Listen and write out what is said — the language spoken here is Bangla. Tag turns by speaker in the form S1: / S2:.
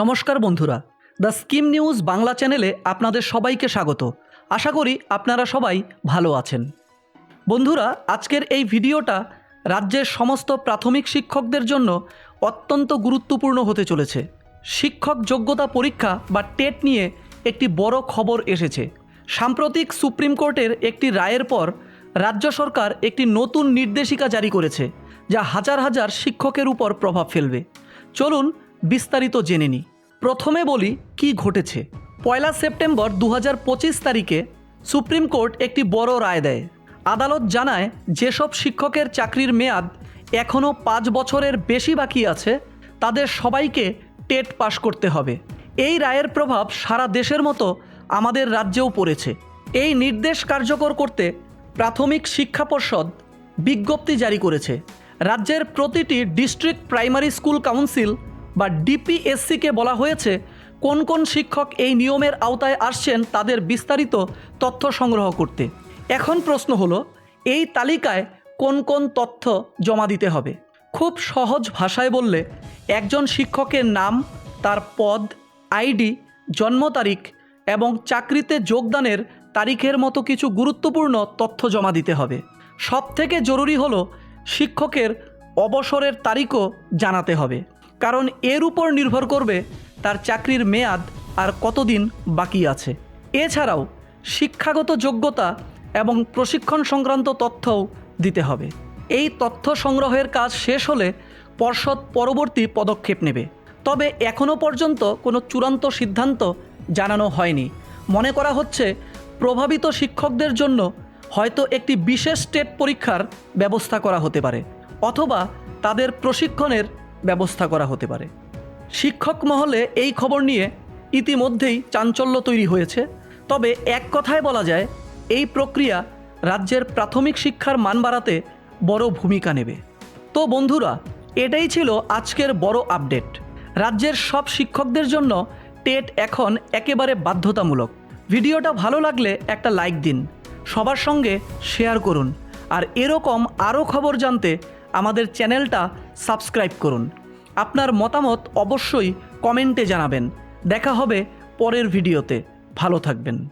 S1: নমস্কার বন্ধুরা। দ্য স্কিম নিউজ বাংলা চ্যানেলে আপনাদের সবাইকে স্বাগত। আশা করি আপনারা সবাই ভালো আছেন। বন্ধুরা, আজকের এই ভিডিওটা রাজ্যের সমস্ত প্রাথমিক শিক্ষকদের জন্য অত্যন্ত গুরুত্বপূর্ণ হতে চলেছে। শিক্ষক যোগ্যতা পরীক্ষা বা টেট নিয়ে একটি বড় খবর এসেছে। সাম্প্রতিক সুপ্রিম কোর্টের একটি রায়ের পর রাজ্য সরকার একটি নতুন নির্দেশিকা জারি করেছে, যা হাজার হাজার শিক্ষকের উপর প্রভাব ফেলবে। চলুন বিস্তারিত জেনে নিই প্রথমে বলি কি ঘটেছে। পয়লা সেপ্টেম্বর দু হাজার পঁচিশ তারিখে সুপ্রিম কোর্ট একটি বড় রায় দেয়। আদালত জানায়, যেসব শিক্ষকের চাকরির মেয়াদ এখনও পাঁচ বছরের বেশি বাকি আছে, তাদের সবাইকে টেট পাশ করতে হবে। এই রায়ের প্রভাব সারা দেশের মতো আমাদের রাজ্যেও পড়েছে। এই নির্দেশ কার্যকর করতে প্রাথমিক শিক্ষা পর্ষদ বিজ্ঞপ্তি জারি করেছে। রাজ্যের প্রতিটি ডিস্ট্রিক্ট প্রাইমারি স্কুল কাউন্সিল বা ডিপিএসসিকে বলা হয়েছে, কোন কোন শিক্ষক এই নিয়মের আওতায় আসছেন তাদের বিস্তারিত তথ্য সংগ্রহ করতে। এখন প্রশ্ন হলো, এই তালিকায় কোন কোন তথ্য জমা দিতে হবে? খুব সহজ ভাষায় বললে, একজন শিক্ষকের নাম, তার পদ, আইডি, জন্ম তারিখ এবং চাকরিতে যোগদানের তারিখের মতো কিছু গুরুত্বপূর্ণ তথ্য জমা দিতে হবে। সব থেকে জরুরি হলো, শিক্ষকের অবসরের তারিখও জানাতে হবে। কারণ এর উপর নির্ভর করবে তার চাকরির মেয়াদ আর কতদিন বাকি আছে। এছাড়াও শিক্ষাগত যোগ্যতা এবং প্রশিক্ষণ সংক্রান্ত তথ্যও দিতে হবে। এই তথ্য সংগ্রহের কাজ শেষ হলে পর্ষদ পরবর্তী পদক্ষেপ নেবে। তবে এখনও পর্যন্ত কোনো চূড়ান্ত সিদ্ধান্ত জানানো হয়নি। মনে করা হচ্ছে প্রভাবিত শিক্ষকদের জন্য হয়তো একটি বিশেষ স্টেট পরীক্ষার ব্যবস্থা করা হতে পারে, অথবা তাদের প্রশিক্ষণের ব্যবস্থা করা হতে পারে। শিক্ষক মহলে এই খবর নিয়ে ইতিমধ্যেই চাঞ্চল্য তৈরি হয়েছে। তবে এক কথায় বলা যায়, এই প্রক্রিয়া রাজ্যের প্রাথমিক শিক্ষার মান বাড়াতে বড় ভূমিকা নেবে। তো বন্ধুরা, এটাই ছিল আজকের বড় আপডেট। রাজ্যের সব শিক্ষকদের জন্য টেট এখন একেবারে বাধ্যতামূলক। ভিডিওটা ভালো লাগলে একটা লাইক দিন, সবার সঙ্গে শেয়ার করুন, আর এরকম আরও খবর জানতে আমাদের চ্যানেলটা সাবস্ক্রাইব করুন। আপনার মতামত অবশ্যই কমেন্টে জানাবেন। দেখা হবে পরের ভিডিওতে। ভালো থাকবেন।